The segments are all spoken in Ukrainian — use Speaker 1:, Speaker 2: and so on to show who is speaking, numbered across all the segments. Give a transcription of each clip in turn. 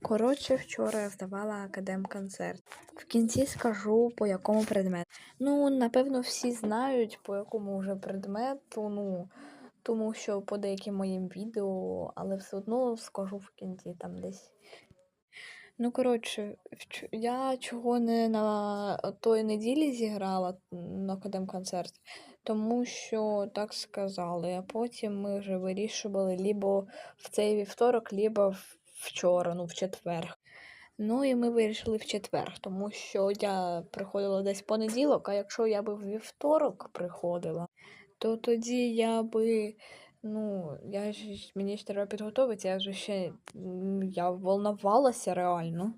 Speaker 1: Коротше, вчора я здавала академ-концерт. В кінці скажу, по якому предмету. Ну, напевно, всі знають, по якому вже предмету, ну, тому що по деяким моїм відео, але все одно скажу в кінці там десь. Ну, коротше, я чого не на той неділі зіграла на академ-концерт, тому що так сказали, а потім ми вже вирішували лібо в цей вівторок, лібо в- вчора, ну, в четвер. Ну і ми вирішили в четвер, тому що я приходила десь в понеділок, а якщо я би в вівторок приходила, то тоді я би. Ну, я ж мені ж треба підготуватися, я ж ще я волновалася реально.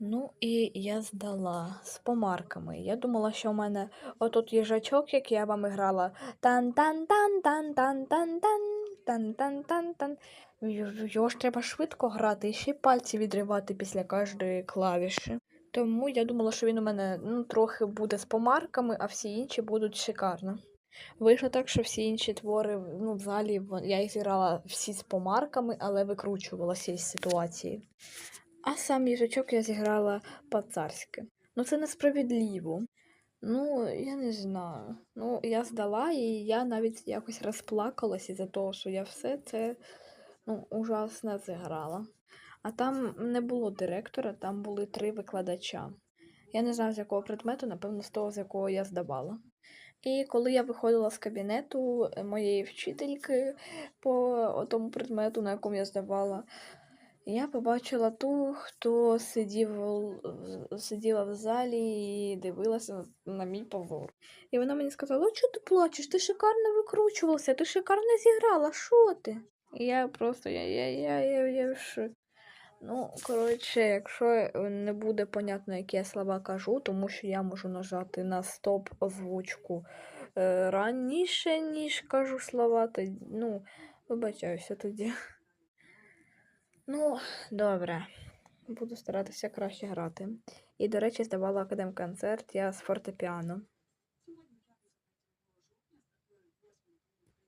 Speaker 1: Ну і я здала з помарками. Я думала, що в мене отут їжачок, як я вам грала. Тан-тан-тан-тан-тан-тан-тан. Тан-тан-тан-тан. Його ж треба швидко грати і ще пальці відривати після кожної клавіші. Тому я думала, що він у мене ну, трохи буде з помарками, а всі інші будуть шикарно. Вийшло так, що всі інші твори ну, в залі вон- я їх зіграла всі з помарками, але викручувалася із ситуації. А сам їжачок я зіграла по-царськи. Ну це несправедливо. Ну, я не знаю. Ну, я здала, і я навіть якось розплакалась із-за того, що я все це ну, ужасно зіграла. А там не було директора, там були три викладача. Я не знаю, з якого предмету, напевно, з того, з якого я здавала. І коли я виходила з кабінету е, моєї вчительки по тому предмету, на якому я здавала, я побачила ту, хто сидів, сиділа в залі і дивилася на мій повор. І вона мені сказала: чого ти плачеш? Ти шикарно викручувалася, ти шикарно зіграла, що ти? І я просто я, я, я, я, я в. Ну, коротше, якщо не буде понятно, які я слова кажу, тому що я можу нажати на стоп озвучку е, раніше, ніж кажу слова, то ну, вибачаюся тоді. Ну, добре. Буду старатися краще грати. І, до речі, здавала академ-концерт я з фортепіано.